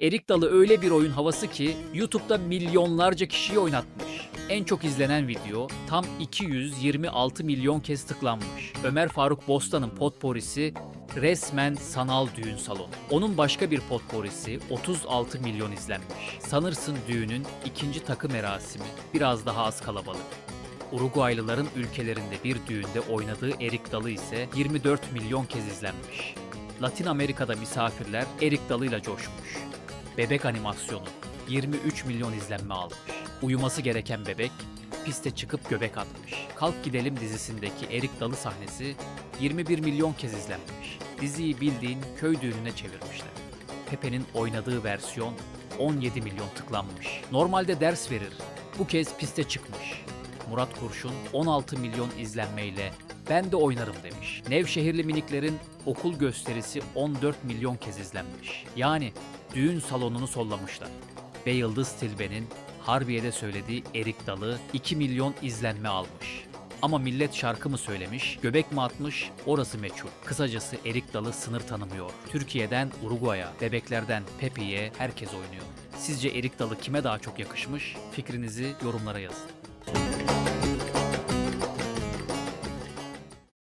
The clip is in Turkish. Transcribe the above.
Erik Dalı öyle bir oyun havası ki YouTube'da milyonlarca kişiyi oynatmış. En çok izlenen video tam 226 milyon kez tıklanmış. Ömer Faruk Bostan'ın potporisi resmen sanal düğün salonu. Onun başka bir potporisi 36 milyon izlenmiş. Sanırsın düğünün ikinci takı merasimi biraz daha az kalabalık. Uruguaylıların ülkelerinde bir düğünde oynadığı Erik Dalı ise 24 milyon kez izlenmiş. Latin Amerika'da misafirler Erik Dalı'yla coşmuş. Bebek animasyonu 23 milyon izlenme almış. Uyuması gereken bebek piste çıkıp göbek atmış. Kalk Gidelim dizisindeki Erik Dalı sahnesi 21 milyon kez izlenmiş. Diziyi bildiğin köy düğününe çevirmişler. Pepe'nin oynadığı versiyon 17 milyon tıklanmış. Normalde ders verir. Bu kez piste çıkmış. Murat Kurşun 16 milyon izlenmeyle ben de oynarım demiş. Nevşehirli miniklerin okul gösterisi 14 milyon kez izlenmiş. Yani düğün salonunu sollamışlar. Ve Yıldız Tilbe'nin Harbiye'de söylediği Erik Dalı 2 milyon izlenme almış. Ama millet şarkı mı söylemiş, göbek mi atmış orası meçhul. Kısacası Erik Dalı sınır tanımıyor. Türkiye'den Uruguay'a, bebeklerden Pepe'ye herkes oynuyor. Sizce Erik Dalı kime daha çok yakışmış? Fikrinizi yorumlara yazın.